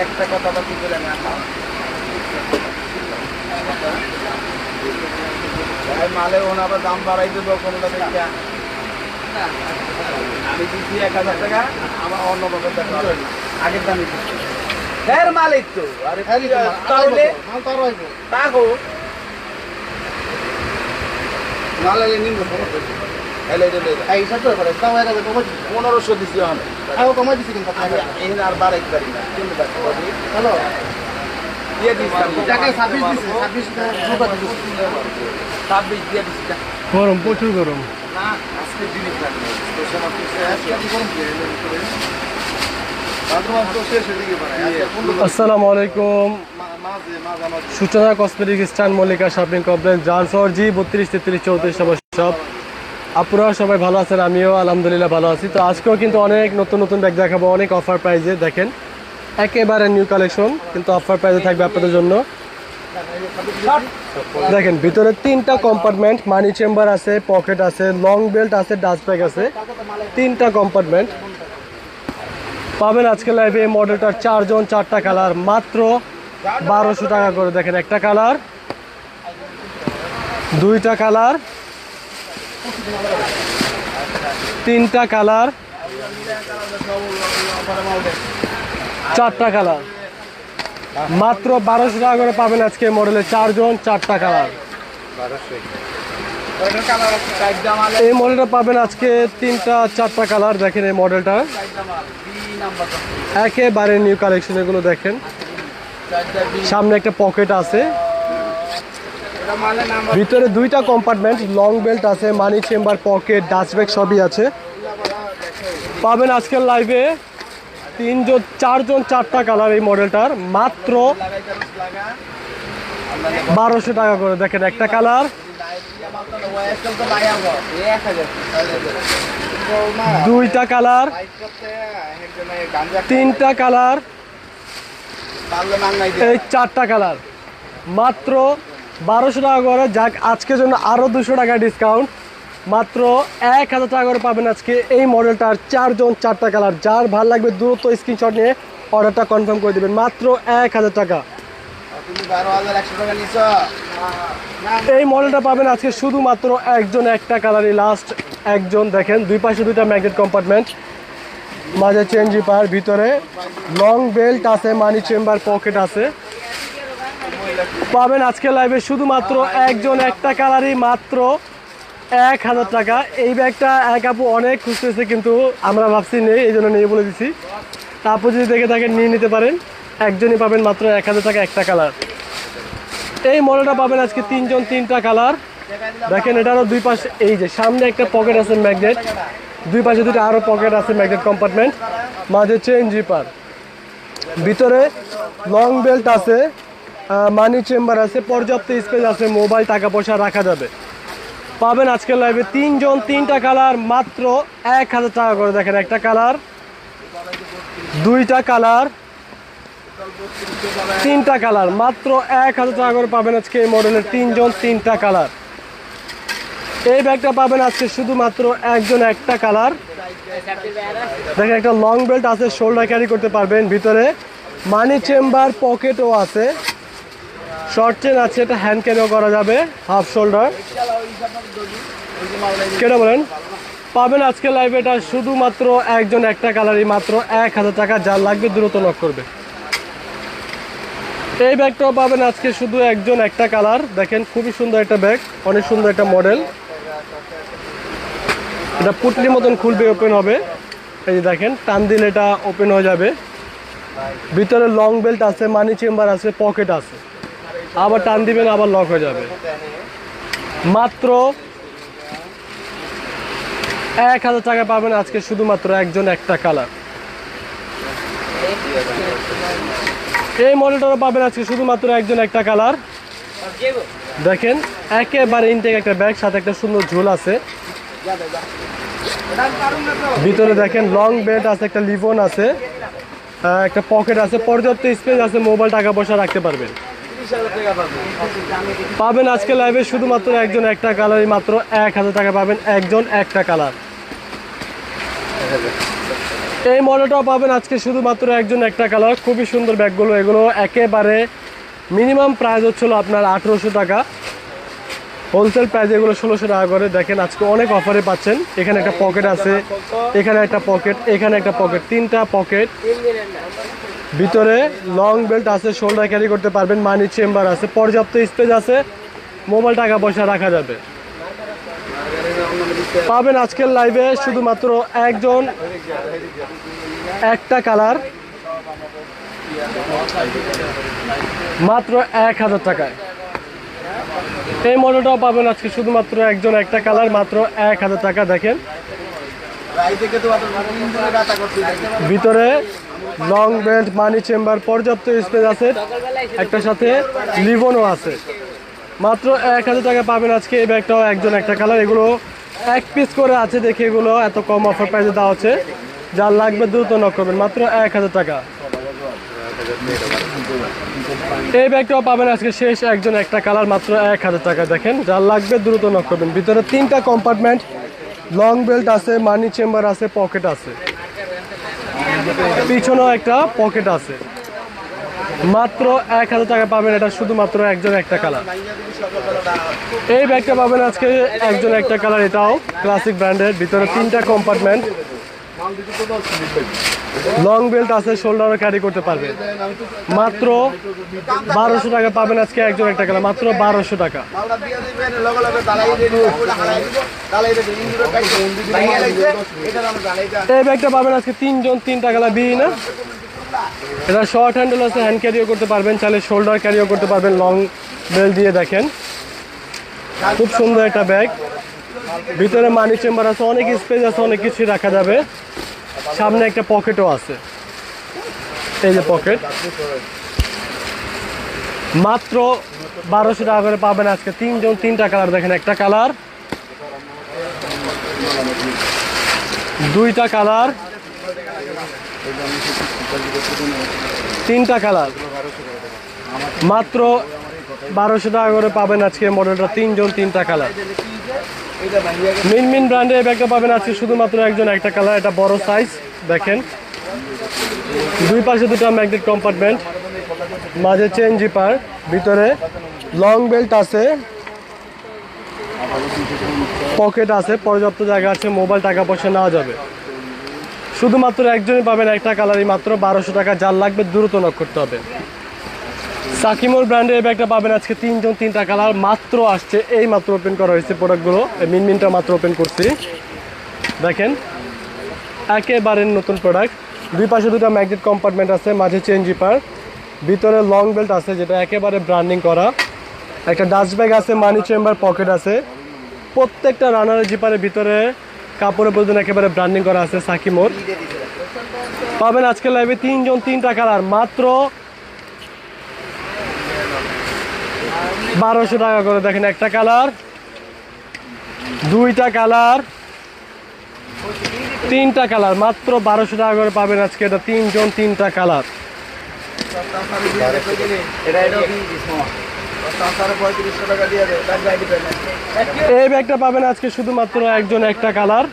একটা কথা বাকি বলে না মালে ওন আবার দাম বাড়াই দেবো কোনটা দেখে আমি দিচ্ছি এক হাজার টাকা আমার অন্য বাবার দেখা আগের দিচ্ছি ফের মালিক তো আরে তাহলে তাকো মালালে নিম্ন সমস্যা এখানে আর না কিন্তু দিয়ে দিচ্ছি গরম প্রচুর গরম। সমস্ত আসসালামু আলাইকুম। সূচনা কসমেটিক স্টান মল্লিকা শপিং কমপ্লেক্স জানসর জি বত্রিশ তেত্রিশ চৌত্রিশ নম্বর সব আপনারা সবাই ভালো আছেন, আমিও আলহামদুলিল্লাহ ভালো আছি। তো আজকেও কিন্তু অনেক নতুন নতুন ব্যাগ দেখাবো, অনেক অফার প্রাইজে দেখেন। একেবারে নিউ কালেকশন কিন্তু অফার প্রাইজে থাকবে আপনাদের জন্য। দেখেন, ভিতরে তিনটা কম্পার্টমেন্ট মানি চেম্বার আছে পকেট আছে লং বেল্ট আছে ডাস্ট ব্যাগ আছে। তিনটা কম্পার্টমেন্ট পাবেন আজকে লাইভে এই মডেলটার চারজন, চারটা কালার মাত্র বারোশো টাকা করে। দেখেন, একটা কালার দুইটা কালার তিনটা কালার। চারটা কালার। মাত্র বারোশো টাকা করে পাবেন আজকে মডেলে চারজন, চারটা কালার। এই মডেলটা পাবেন আজকে তিনটা, চারটা কালার। দেখেন এই মডেলটা একেবারে নিউ কালেকশন এগুলো দেখেন। সামনে একটা পকেট আছে। ভিতরে দুইটা কম্পার্টমেন্ট লং বেল্ট আছে মানি চেম্বার পকেট ডাস্টব্যাগ সবই আছে। পাবেন আজকের লাইভে তিনজন, চারজন, চারটা কালার এই মডেলটার মাত্র বারোশো টাকা করে। দেখেন একটা কালার দুইটা কালার তিনটা কালার এই চারটা কালার মাত্র বারোশো টাকা করে, যাক, আজকের জন্য আরও দুশো টাকা ডিসকাউন্ট মাত্র এক হাজার টাকা করে পাবেন আজকে এই মডেলটার চারজন চারটা কালার যার ভালো লাগবে দ্রুত স্ক্রিনশট নিয়ে অর্ডারটা কনফার্ম করে দেবেন। মাত্র এক হাজার টাকা। এই মডেলটা পাবেন আজকে শুধুমাত্র একজন, একটা কালারই লাস্ট একজন, দেখেন, দুই পাশে দুইটা ম্যাগনেট কম্পার্টমেন্ট মাঝে চেন জিপার ভিতরে লং বেল্ট আছে মানি চেম্বার পকেট আছে। পাবেন আজকে লাইভে শুধুমাত্র একজন, একটা কালারই মাত্র এক হাজার টাকা। এই ব্যাগটা এক আপু অনেক খুঁজতেছে, কিন্তু আমরা ভাবছি নেই, এই জন্য নিয়ে বলে দিছি। আপু যদি দেখে থাকেন, নিয়ে নিতে পারেন। একজনই পাবেন মাত্র এক হাজার টাকা একটা কালার এই মডেলটা পাবেন আজকে তিনজন, তিনটা কালার দেখেন এটারও দুই পাশে, এই যে সামনে একটা পকেট আছে ম্যাগনেট দুই পাশে দুটো আরও পকেট আছে ম্যাগনেট কম্পার্টমেন্ট মাঝে চেন জিপার ভিতরে লং বেল্ট আছে। মানি চেম্বার আছে, পর্যাপ্ত স্পেস আছে মোবাইল টাকা পয়সা রাখা যাবে। পাবেন আজকের লাইভে তিনজন, তিনটা কালার মাত্র এক হাজার টাকা করে। দেখেন একটা কালার দুইটা কালার তিনটা কালার মাত্র এক হাজার টাকা করে পাবেন আজকে এই মডেলের তিনজন, তিনটা কালার এই ব্যাগটা পাবেন আজকে শুধুমাত্র একজন, একটা কালার দেখেন একটা লং বেল্ট আছে শোল্ডার ক্যারি করতে পারবেন, ভিতরে মানি চেম্বার পকেটও আছে। শর্ট চেন আছে, এটা হ্যান্ড ক্যারিও করা যাবে হাফ শোল্ডার কেটে বলেন? পাবেন আজকে লাইভে এটা শুধুমাত্র একজন একটা কালারই মাত্র এক হাজার টাকা যা লাগবে দ্রুত নক করবে। এই ব্যাগটাও পাবেন আজকে শুধু একজন একটা কালার দেখেন, খুবই সুন্দর একটা ব্যাগ অনেক সুন্দর একটা মডেল এটা পুটলির মতন খুলবে ওপেন হবে। এই যে দেখেন, টান দিলে এটা ওপেন হয়ে যাবে। ভিতরে লং বেল্ট আছে মানি চেম্বার আছে পকেট আছে। আবার টান দিবেন, আবার লক হয়ে যাবে। মাত্র এক হাজার টাকা পাবেন আজকে শুধুমাত্র একজন একটা কালার এই মডেলটাও পাবেন আজকে শুধুমাত্র একজন একটা কালার দেখেন, একেবারে ইনটেক একটা ব্যাগ সাথে একটা সুন্দর ঝোল আছে। ভিতরে দেখেন লং বেড আছে, একটা লিভন আছে একটা পকেট আছে, পর্যাপ্ত স্পেস আছে মোবাইল টাকা পয়সা রাখতে পারবেন। পাবেন আজকে লাইভে শুধুমাত্র একজন, একটা কালারই মাত্র এক হাজার টাকা পাবেন, একজন একটা কালার এই মডেলটাও পাবেন আজকে শুধুমাত্র একজন, একটা কালার খুবই সুন্দর ব্যাগগুলো এগুলো একেবারে মিনিমাম প্রাইস হচ্ছিল আপনার আঠেরোশো টাকা। হোলসেল প্রাইস এগুলো ষোলোশো টাকা করে। দেখেন, আজকে অনেক অফারে পাচ্ছেন। এখানে একটা পকেট আছে, এখানে একটা পকেট এখানে একটা পকেট তিনটা পকেট ভিতরে লং বেল্ট আছে শোল্ডার ক্যারি করতে পারবেন মানি চেম্বার আছে, পর্যাপ্ত স্পেস আছে মোবাইল টাকা পয়সা রাখা যাবে। পাবেন আজকের লাইভে শুধুমাত্র একজন, একটা কালার মাত্র এক হাজার টাকায়। এই মডেলটাও পাবেন আজকে শুধুমাত্র একজন, একটা কালার মাত্র এক হাজার টাকা, দেখেন। ভিতরে লং বেল্ট মানি চেম্বার পর্যাপ্ত স্পেস আছে। একটা সাথে লিভনও আছে। মাত্র এক হাজার টাকা পাবেন আজকে এই ব্যাগটাও একজন, একটা কালার এগুলো এক পিস করে আছে দেখে এগুলো এত কম অফার প্রাইসে দেওয়া হচ্ছে। যার লাগবে দ্রুত নক করবেন, মাত্র এক হাজার টাকা। এই ব্যাগটাও পাবেন আজকে শেষ একজন একটা কালার মাত্র এক হাজার টাকা। দেখেন যার লাগবে দ্রুত নক করবেন। ভিতরে তিনটা কম্পার্টমেন্ট লং বেল্ট আছে মানি চেম্বার আছে পকেট আছে। পিছনেও একটা পকেট আছে। মাত্র এক হাজার টাকা পাবেন, এটা শুধুমাত্র একজন একটা কালার। এই ব্যাগটা পাবেন আজকে একজন একটা কালার, এটাও ক্লাসিক ব্র্যান্ডের ভিতরে তিনটা কম্পার্টমেন্ট লং বেল্ট আছে, শোল্ডারও ক্যারি করতে পারবে। মাত্র বারোশো টাকা পাবেন আজকে একজন একটা কালার, মাত্র বারোশো টাকা। এই ব্যাগটা পাবেন আজকে তিনজন, তিনটা কালার বিয়ে না এটা শর্ট হ্যান্ডেল আছে হ্যান্ড ক্যারিও করতে পারবেন, চাইলে শোল্ডার ক্যারিও করতে পারবেন লং বেল দিয়ে দেখেন। খুব সুন্দর একটা ব্যাগ ভিতরে মানি চেম্বার আছে, অনেক স্পেস আছে, অনেক কিছুই রাখা যাবে। সামনে একটা পকেটও আছে। এই যে পকেট। মাত্র বারোশো টাকা করে পাবেন আজকে তিনজন, তিনটা কালার দেখেন, একটা কালার, দুইটা কালার, তিনটা কালার। মাত্র বারোশো টাকা করে পাবেন আজকে মডেলটা, তিনজন, তিনটা কালার। মিন মিন ব্র্যান্ডের এই ব্যাগটা পাবেন আজকে শুধুমাত্র একজন, একটা কালার এটা বড় সাইজ দেখেন। দুই পাশে দুটো ম্যাগনেট কম্পার্টমেন্ট মাঝে চেন জিপার ভিতরে লং বেল্ট আছে পকেট আছে, পর্যাপ্ত জায়গা আছে মোবাইল টাকা পয়সা নেওয়া যাবে। শুধুমাত্র একজনই পাবেন একটা কালারই মাত্র বারোশো টাকা, যার লাগবে দ্রুত নক করতে হবে। সাকিমোর ব্র্যান্ডের এই ব্যাগটা পাবেন আজকে তিনজন, তিনটা কালার। মাত্র আসছে, এই মাত্র ওপেন করা হয়েছে প্রোডাক্টগুলো মিনমিনটা মাত্র ওপেন করছি। দেখেন, একেবারে নতুন প্রোডাক্ট দুই পাশে দুটো ম্যাগনেট কম্পার্টমেন্ট আছে, মাঝে চেন জিপার ভিতরে লং বেল্ট আছে, যেটা একেবারে ব্র্যান্ডিং করা। একটা ডাস্ট ব্যাগ আছে মানি চেম্বার পকেট আছে। প্রত্যেকটা রানারের জিপারের ভিতরে কাপড়ের পর্যন্ত একেবারে ব্র্যান্ডিং করা আছে, সাকিমোর। পাবেন আজকে লাইভে তিনজন, তিনটা কালার। মাত্র বারোশো টাকা করে দেখেন একটা কালার, দুইটা কালার, তিনটা কালার, মাত্র বারোশো টাকা করে পাবেন আজকে, এটা তিনজন, তিনটা কালার। এই ব্যাগটা পাবেন আজকে শুধুমাত্র একজন একটা কালার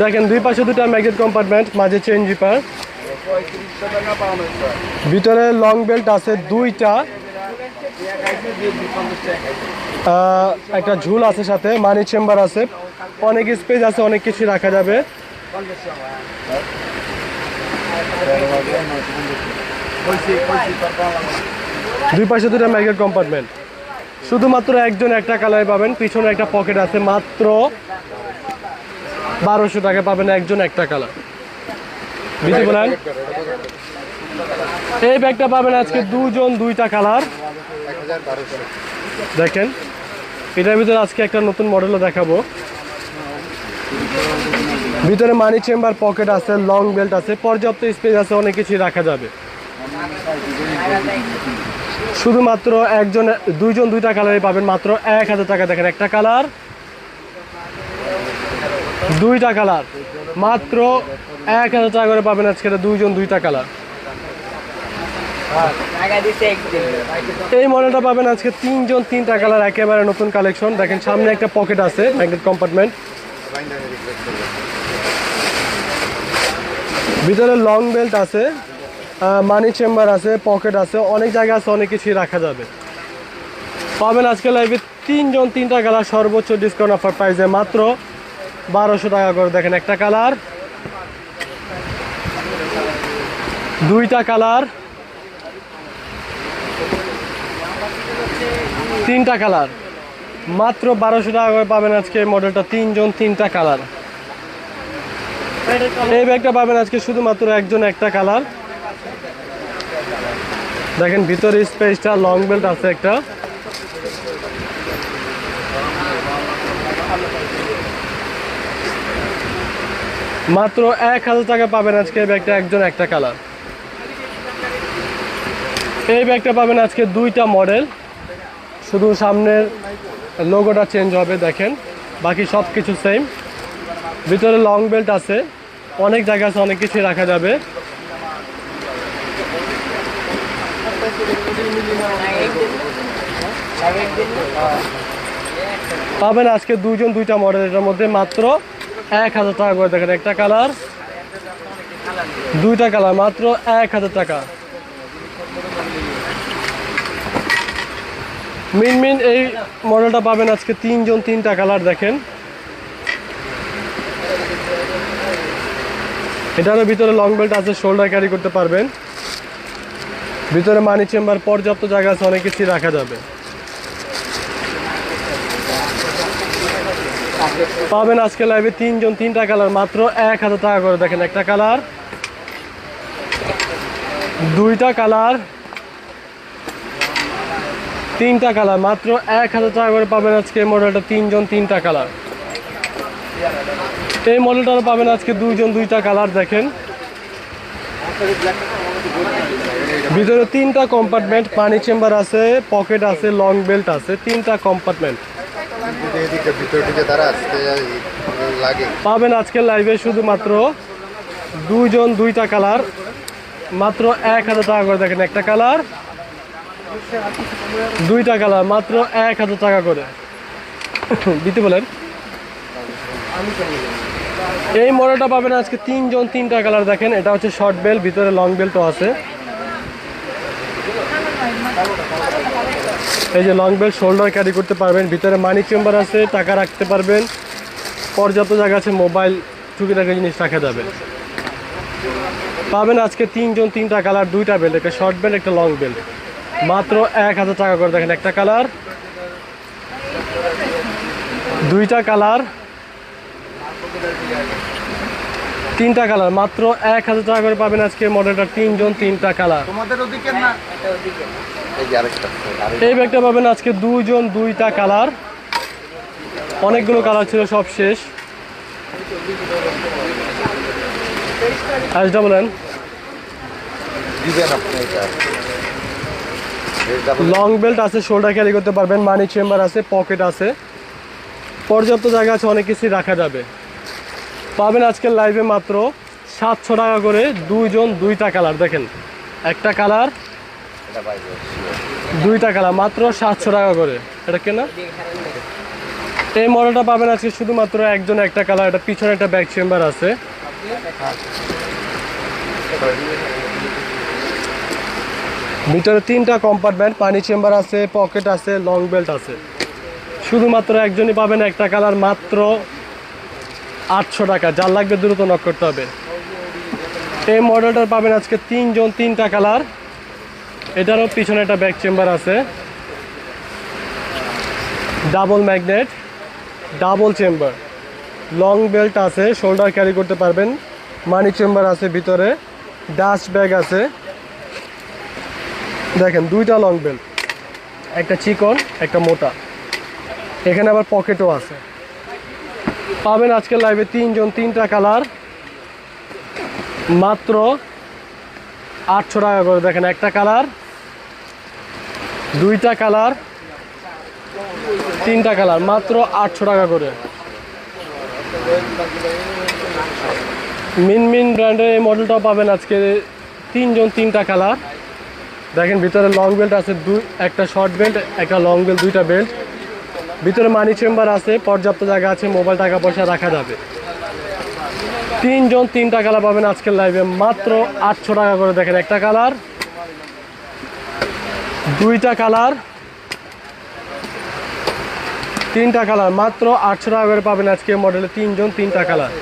দেখেন দুই পাশে দুটা ম্যাগনেট কম্পার্টমেন্ট, মাঝে চেন জিপার ভিতরে লং বেল্ট আছে দুইটা। একটা ঝুল আছে সাথে মানি চেম্বার আছে। অনেক স্পেস আছে, অনেক কিছু রাখা যাবে। দুই পাশে দুটো ম্যাগনেট কম্পার্টমেন্ট শুধুমাত্র একজন একটা কালারে পাবেন, পিছনে একটা পকেট আছে, মাত্র বারোশো টাকা পাবেন একজন একটা কালার এই ব্যাগটা পাবেন আজকে দুজন, দুইটা কালার। দেখেন, এটার ভিতরে আজকে একটা নতুন মডেলও দেখাবো। ভিতরে মানি চেম্বার পকেট আছে লং বেল্ট আছে, পর্যাপ্ত স্পেস আছে, অনেক কিছুই রাখা যাবে। শুধুমাত্র একজন, দুইজন, দুইটা কালারই পাবেন, মাত্র এক হাজার টাকা। দেখেন একটা কালার দুইটা কালার। মাত্র এক হাজার টাকা করে পাবেন আজকে এটা দুইজন দুইটা কালার। এই মডেলটা পাবেন আজকে তিনজন তিনটা কালার, একেবারে নতুন কালেকশন। দেখেন সামনে একটা পকেট আছে, ম্যাগনেট কম্পার্টমেন্ট। ভিতরে লং বেল্ট আছে মানি চেম্বার আছে, পকেট আছে, অনেক জায়গা আছে, অনেক কিছুই রাখা যাবে। পাবেন আজকে লাইভে তিনজন তিনটা কালার, সর্বোচ্চ ডিসকাউন্ট অফার প্রাইসে মাত্র বারোশো টাকা করে দেখেন একটা কালার। দুইটা কালার। তিনটা কালার। মাত্র বারোশো টাকা করে পাবেন আজকে মডেলটা তিনজন তিনটা কালার। এই ব্যাগটা পাবেন আজকে শুধুমাত্র একজন একটা কালার। দেখেন ভিতরে স্পেসটা লং বেল্ট আছে একটা। মাত্র এক হাজার টাকা পাবেন আজকে এই ব্যাগটা, একজন একটা কালার। এই ব্যাগটা পাবেন আজকে দুইটা মডেল। শুধু সামনের লোগোটা চেঞ্জ হবে, দেখেন। বাকি সব কিছু সেম ভিতরে লং বেল্ট আছে। অনেক জায়গা আছে, অনেক কিছু রাখা যাবে। পাবেন আজকে দুজন দুইটা মডেল, এটার মধ্যে মাত্র এক হাজার টাকা করে দেখেন, একটা কালার, দুইটা কালার, মাত্র এক হাজার টাকা। মিন মিন এই মডেলটা পাবেন আজকে তিনজন, তিনটা কালার দেখেন। এটারও ভিতরে লং বেল্ট আছে শোল্ডার ক্যারি করতে পারবেন। ভিতরে মানি চেম্বার পর্যাপ্ত জায়গা আছে, অনেক কিছু রাখা যাবে। পাবেন আজকে লাইভে তিনজন, তিনটা কালার মাত্র এক হাজার টাকা করে। দেখেন একটা কালার দুইটা কালার তিনটা কালার মাত্র এক হাজার টাকা করে পাবেন আজকে মডেলটা তিনজন, তিনটা কালার এই মডেলটা পাবেন আজকে দুইজন, দুইটা কালার দেখেন। ভিতরে তিনটা কম্পার্টমেন্ট পানি চেম্বার আছে পকেট আছে লং বেল্ট আছে, তিনটা কম্পার্টমেন্ট পাবেন আজকে লাইভে শুধুমাত্র দুইজন দুইটা কালার মাত্র এক হাজার টাকা করে দেখেন একটা কালার দুইটা কালার মাত্র এক হাজার টাকা করে। দিতে বলেন। এই মডেলটা পাবেন আজকে তিনজন তিনটা কালার দেখেন, এটা হচ্ছে শর্ট বেল ভিতরে লং বেল্টও আছে। এই যে লং বেল্ট শোল্ডার ক্যারি করতে পারবেন, ভিতরে মানি চেম্বার আছে, টাকা রাখতে পারবেন। পর্যাপ্ত জায়গা আছে মোবাইল টুকিটাকি জিনিস রাখা যাবে। পাবেন আজকে তিনজন তিনটা কালার দুইটা বেল্ট একটা শর্ট বেল্ট একটা লং বেল্ট মাত্র এক হাজার টাকা করে দেখেন একটা কালার দুইটা কালার তিনটা কালার মাত্র এক হাজার টাকা করে পাবেন আজকে মডেলটা তিনজন তিনটা কালার। তোমাদের ওদিকে না? এই যে আরেকটা আরেক এই ব্যাগটা পাবেন আজকে দুইজন দুইটা কালার। অনেকগুলো কালার ছিল সব শেষ। লং বেল্ট আছে শোল্ডার ক্যারি করতে পারবেন মানি চেম্বার আছে পকেট আছে। পর্যাপ্ত জায়গা আছে অনেক কিছুই রাখা যাবে। পাবেন আজকের লাইভে মাত্র সাতশো টাকা করে দুইজন দুইটা কালার দেখেন। একটা কালার দুইটা কালার মাত্র সাতশো টাকা করে। এটা কেনা? এই মডেলটা পাবেন আজকে শুধুমাত্র একজন একটা কালার এটা পিছনে একটা ব্যাক চেম্বার আছে। ভিতরে তিনটা কম্পার্টমেন্ট পানি চেম্বার আছে পকেট আছে লং বেল্ট আছে। শুধুমাত্র একজনই পাবেন একটা কালার মাত্র আটশো টাকা, যার লাগবে দ্রুত নক করতে হবে। এই মডেলটা পাবেন আজকে তিনজন, তিনটা কালার এটারও পিছনে একটা ব্যাক চেম্বার আছে। Double magnet double chamber long belt আছে শোল্ডার ক্যারি করতে পারবেন। মানি চেম্বার আছে ভিতরে। ডাস্ট ব্যাগ আছে। দেখেন, দুইটা লং বেল্ট একটা চিকন, একটা মোটা। এখানে আবার পকেটও আছে। পাবেন আজকের লাইভে তিনজন, তিনটা কালার মাত্র আটশো টাকা করে দেখেন একটা কালার দুইটা কালার তিনটা কালার মাত্র আটশো টাকা করে। মিন মিন ব্র্যান্ডের এই মডেলটাও পাবেন আজকে তিনজন, তিনটা কালার দেখেন ভিতরে লং বেল্ট আছে, দুই, একটা শর্ট বেল্ট একটা লং বেল্ট দুইটা বেল্ট ভিতরে মানি চেম্বার আছে, পর্যাপ্ত জায়গা আছে মোবাইল টাকা পয়সা রাখা যাবে। তিনজন তিনটা কালার পাবেন আজকের লাইভে মাত্র আটশো টাকা করে দেখেন একটা কালার দুইটা কালার তিনটা কালার মাত্র আটশো টাকা করে পাবেন আজকে মডেলে তিনজন তিনটা কালার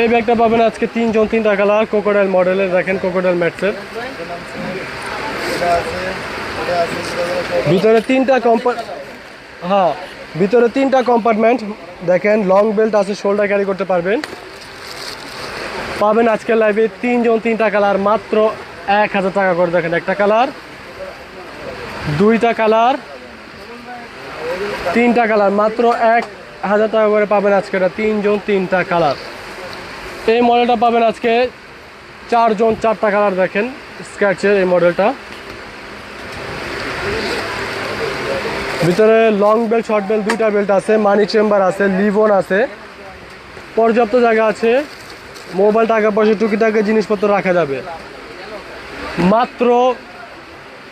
এই ব্যাগটা পাবেন আজকে তিনজন তিনটা কালার কোকোডাইল মডেলের দেখেন কোকোডাইল ম্যাটসের ভিতরে তিনটা কম্পা হ্যাঁ ভিতরে তিনটা কম্পার্টমেন্ট দেখেন লং বেল্ট আছে শোল্ডার ক্যারি করতে পারবেন। পাবেন আজকের লাইভে তিনজন তিনটা কালার মাত্র এক হাজার টাকা করে। দেখেন, একটা কালার দুইটা কালার তিনটা কালার মাত্র এক হাজার টাকা করে পাবেন আজকে এটা তিনজন তিনটা কালার এই মডেলটা পাবেন আজকে চারজন চারটা কালার দেখেন স্ক্র্যাচের এই মডেলটা ভিতরে লং বেল্ট শর্ট বেল্ট দুইটা বেল্ট আছে মানি চেম্বার আছে লিভন আছে। পর্যাপ্ত জায়গা আছে। মোবাইল টাকা পয়সা টুকিটাকে জিনিসপত্র রাখা যাবে। মাত্র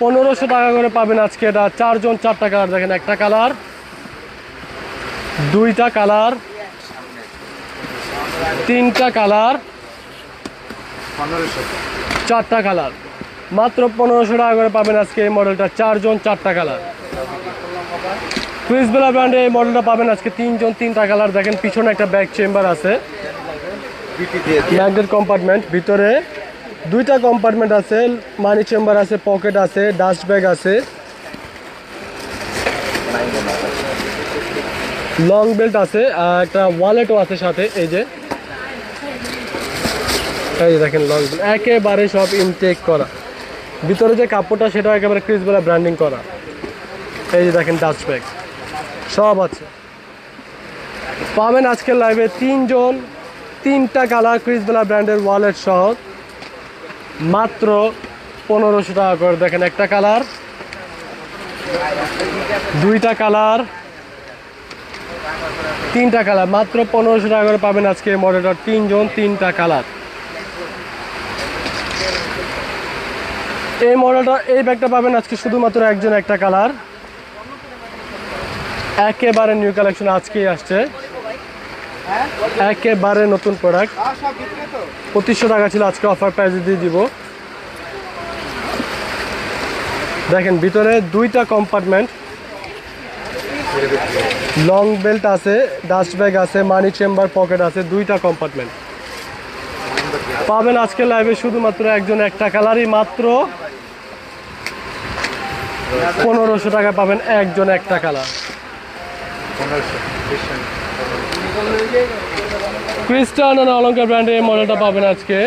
পনেরোশো টাকা করে পাবেন আজকে এটা। চারজন চারটা কালার দেখেন একটা কালার দুইটা কালার তিনটা কালার চারটা কালার মাত্র পনেরোশো টাকা করে পাবেন আজকে এই মডেলটা চারজন চারটা কালার ক্রিসবেলা ব্র্যান্ডে এই মডেলটা পাবেন আজকে তিনজন, তিনটা কালার দেখেন, পিছনে একটা ব্যাক চেম্বার আছে। ম্যাগনেট কম্পার্টমেন্ট ভিতরে দুইটা কম্পার্টমেন্ট আছে মানি চেম্বার আছে পকেট আছে ডাস্ট ব্যাগ আছে। লং বেল্ট আছে, আর একটা ওয়ালেটও আছে সাথে, এই যে। এই দেখেন লং বেল্ট একেবারে সব ইনটেক করা। ভিতরে যে কাপড়টা সেটা একেবারে ক্রিসবেলা ব্র্যান্ডিং করা। এই যে দেখেন ডাস্ট ব্যাগ সব আছে। পাবেন আজকের লাইভে তিনজন, তিনটা কালার ক্রিসবেলা ব্র্যান্ডের ওয়ালেট সহ। মাত্র পনেরোশো টাকা করে। দেখেন একটা কালার দুইটা কালার তিনটা কালার মাত্র পনেরোশো টাকা করে পাবেন আজকে মডেলটা তিনজন, তিনটা কালার এই মডেলটা এই ব্যাগটা পাবেন আজকে শুধুমাত্র একজন একটা কালার একেবারে নিউ কালেকশন আজকেই আসছে। একেবারে নতুন প্রোডাক্ট পঁচিশশো টাকা ছিল আজকে অফার প্রাইসে দিয়ে দিব। দেখেন, ভিতরে দুইটা কম্পার্টমেন্ট লং বেল্ট আছে ডাস্ট ব্যাগ আছে মানি চেম্বার পকেট আছে, দুইটা কম্পার্টমেন্ট পাবেন আজকে লাইভে শুধুমাত্র একজন একটা কালারই মাত্র পনেরোশো টাকা পাবেন একজন একটা কালার ক্রিস্টান অ্যান্ড অলঙ্কার ব্র্যান্ডে এই মডেলটা পাবেন আজকে।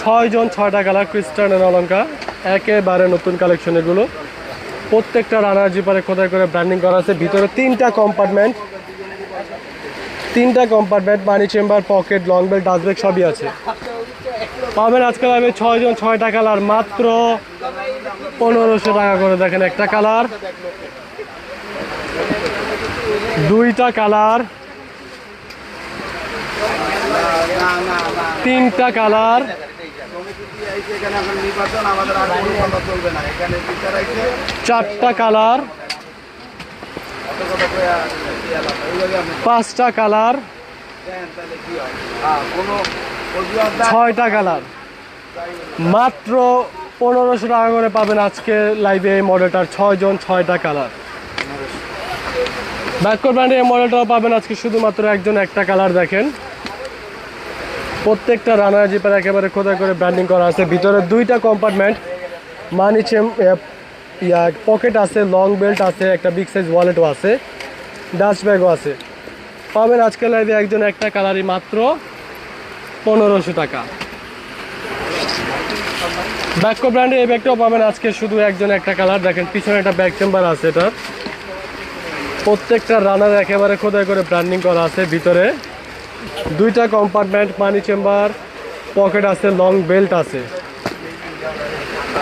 ছয়জন ছয়টা কালার ক্রিস্টান অ্যান্ড অলঙ্কার একেবারে নতুন কালেকশন এগুলো। প্রত্যেকটা রানার জিপারে কোথায় করে ব্র্যান্ডিং করা আছে। ভিতরে তিনটা কম্পার্টমেন্ট তিনটা compartment money chamber pocket long belt dust bag সবই আছে। পাবেন আজকাল আমি ছয়জন ছয়টা কালার মাত্র পনেরোশো টাকা করে দেখেন একটা কালার দুইটা কালার না না না তিনটা কালার সমিতি দিয়ে আইছে এখানে এখন নির্বাচন আমাদের আর কোনো কথা চলবে না কালার, তিনটা কালার চারটা কালার, পাঁচটা কালার। ছয়টা কালার মাত্র পনেরোশো টাকা করে পাবেন আজকে লাইভে এই মডেলটার ছয়জন, ছয়টা কালার ব্যাকর ব্র্যান্ডে এই মডেলটাও পাবেন আজকে শুধুমাত্র একজন, একটা কালার দেখেন। প্রত্যেকটা রানার জিপের একেবারে খোদাই করে ব্র্যান্ডিং করা আছে। ভিতরে দুইটা compartment money chamber pocket আছে লং বেল্ট আছে, একটা বিগ সাইজ ওয়ালেটও আছে ডাস্ট ব্যাগও আছে। পাবেন আজকে লাইভে একজন, একটা কালারই মাত্র পনেরোশো টাকা। ব্যাকো ব্র্যান্ডে এই ব্যাগটাও পাবেন আজকে শুধু একজন, একটা কালার। দেখেন, পিছনে একটা ব্যাক চেম্বার আছে এটার। প্রত্যেকটা রানার একেবারে খোদাই করে ব্র্যান্ডিং করা আছে ভিতরে। দুইটা কম্পার্টমেন্ট মানি চেম্বার পকেট আছে লং বেল্ট আছে।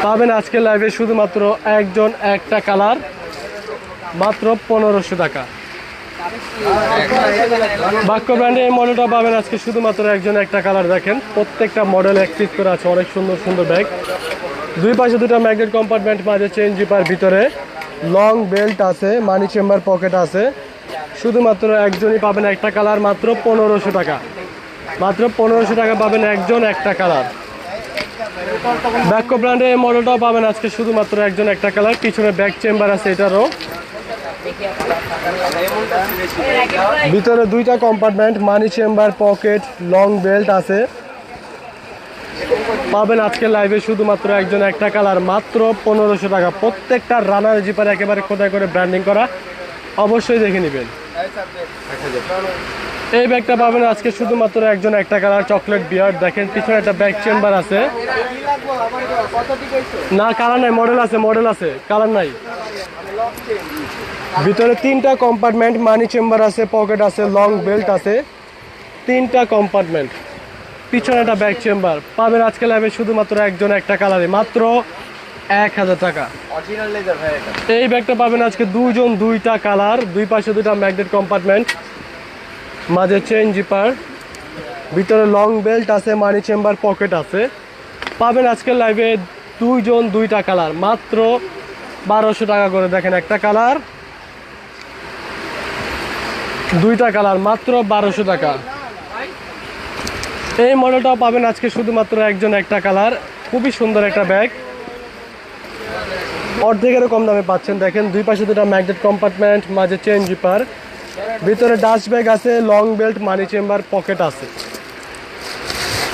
পাবেন আজকে লাইভে শুধুমাত্র একজন, একটা কালার মাত্র পনেরোশো টাকা। বাক্য ব্র্যান্ডে এই মডেলটা পাবেন আজকে শুধুমাত্র একজন, একটা কালার দেখেন। প্রত্যেকটা মডেল এক পিস করে আছে, অনেক সুন্দর সুন্দর ব্যাগ দুই পাশে দুটো ম্যাগনেট কম্পার্টমেন্ট মাঝে চেন জিপার ভিতরে। লং বেল্ট আছে মানি চেম্বার পকেট আছে। শুধুমাত্র একজনই পাবেন একটা কালার, মাত্র পনেরোশো টাকা। মাত্র পনেরোশো টাকা পাবেন একজন একটা কালার। ব্যাকো ব্র্যান্ডের এই মডেলটাও পাবেন আজকে শুধুমাত্র একজন একটা কালার। পিছনে ব্যাক চেম্বার আছে এটারও। ভিতরে দুইটা compartment money chamber pocket long belt আছে। পাবেন আজকে লাইভে শুধুমাত্র একজন একটা কালার, মাত্র পনেরোশো টাকা। প্রত্যেকটা রানার জিপার একেবারে খোদাই করে ব্র্যান্ডিং করা। অবশ্যই দেখে নেবেন। এই ব্যাগটা পাবেন আজকে শুধুমাত্র একজন একটা কালার চকলেট বিয়ার দেখেন, পিছনে একটা ব্যাগ চেম্বার আছে। না কালার নাই মডেল আছে মডেল আছে কালার নাই। ভিতরে তিনটা কম্পার্টমেন্ট মানি চেম্বার আছে পকেট আছে লং বেল্ট আছে। তিনটা কম্পার্টমেন্ট পিছনে একটা ব্যাক চেম্বার পাবেন আজকে লাইভে শুধুমাত্র একজন একটা কালারে মাত্র এক হাজার টাকা। এই ব্যাগটা পাবেন আজকে দুইজন দুইটা কালার দুই পাশে দুইটা ম্যাগনেট কম্পার্টমেন্ট মাঝে চেন জিপার ভিতরে লং বেল্ট আছে মানি চেম্বার পকেট আছে। পাবেন আজকের লাইভে দুইজন দুইটা কালার মাত্র বারোশো টাকা করে দেখেন একটা কালার দুইটা কালার মাত্র বারোশো টাকা। এই মডেলটাও পাবেন আজকে শুধুমাত্র একজন একটা কালার। খুবই সুন্দর একটা ব্যাগ অর্ধেকেরও কম দামে পাচ্ছেন, দেখেন। দুই পাশে দুটা ম্যাগনেট কম্পার্টমেন্ট মাঝে চেন জিপার ভিতরে ডাস্ট ব্যাগ আছে long belt money chamber pocket আছে।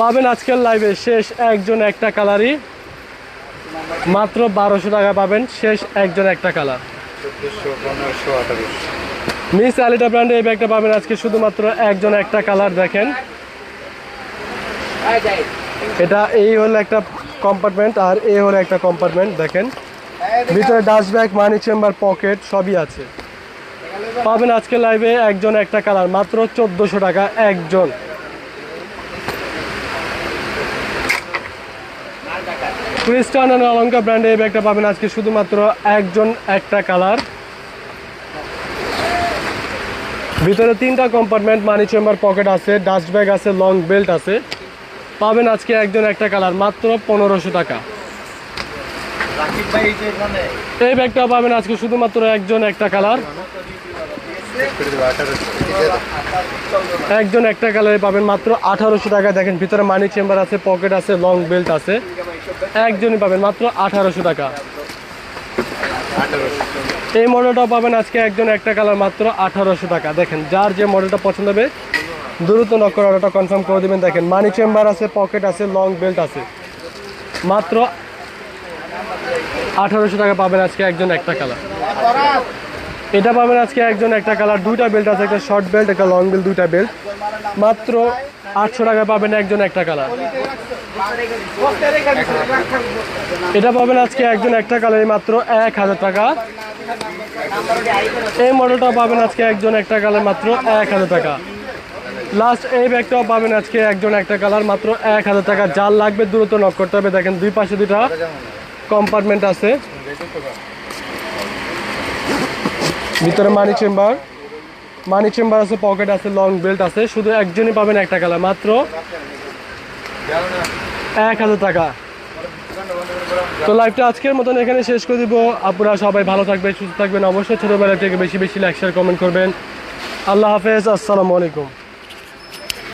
পাবেন আজকের লাইভে শেষ একজন একটা কালারই। মাত্র বারোশো টাকা পাবেন শেষ একজন একটা কালার। মিস আলিটা ব্র্যান্ডে এই ব্যাগটা পাবেন আজকে শুধুমাত্র একজন একটা কালার, দেখেন। এটা এই হলো একটা কম্পার্টমেন্ট আর এই হলো একটা কম্পার্টমেন্ট দেখেন। ভিতরে dust bag money chamber pocket সবই আছে। পাবেন আজকে লাইভে একজন, একটা কালার মাত্র চোদ্দোশো টাকা, একজন। ক্রিস্টান অ্যান্ড অলঙ্কা ব্র্যান্ডে এই ব্যাগটা পাবেন আজকে শুধুমাত্র একজন, একটা কালার ভিতরে তিনটা কম্পার্টমেন্ট মানি চেম্বার পকেট আছে ডাস্ট ব্যাগ আছে লং বেল্ট আছে। পাবেন আজকে একজন একটা কালার মাত্র পনেরোশো টাকা। এই ব্যাগটাও পাবেন আজকে শুধুমাত্র একজন একটা কালার। একজন একটা কালারে পাবেন মাত্র আঠারোশো টাকা। দেখেন ভিতরে মানি চেম্বার আছে পকেট আছে লং বেল্ট আছে। একজনই পাবেন মাত্র আঠারোশো টাকা। এই মডেলটাও পাবেন আজকে একজন একটা কালার মাত্র আঠারোশো টাকা। দেখেন যার যে মডেলটা পছন্দ হবে দ্রুত নক করে অর্ডারটা কনফার্ম করে দেবেন। দেখেন মানি চেম্বার আছে পকেট আছে লং বেল্ট আছে। মাত্র আঠারোশো টাকা পাবেন আজকে একজন একটা কালার এটা পাবেন আজকে একজন একটা কালার দুইটা বেল্ট আছে, একটা শর্ট বেল্ট একটা লং বেল্ট দুইটা বেল্ট মাত্র আটশো টাকা পাবেন একজন একটা কালার এটা পাবেন আজকে একজন একটা কালারে মাত্র এক হাজার টাকা। এই মডেলটা পাবেন আজকে একজন একটা কালার মাত্র এক হাজার টাকা। লাস্ট এই ব্যাগটাও পাবেন আজকে একজন একটা কালার মাত্র এক হাজার টাকা। যার লাগবে দ্রুত নক করতে হবে। দেখেন দুই পাশে দুটা কম্পার্টমেন্ট আছে। ভিতরে মানি চেম্বার মানি চেম্বার আছে পকেট আছে লং বেল্ট আছে। শুধু একজনই পাবেন একটা কালার মাত্র এক হাজার টাকা। তো লাইভটা আজকের মতন এখানে শেষ করে দিব। আপনারা সবাই ভালো থাকবেন, সুস্থ থাকবেন। অবশ্যই ছোটোবেলা থেকে বেশি বেশি লাইক শেয়ার কমেন্ট করবেন। আল্লাহ হাফেজ, আসসালামু আলাইকুম।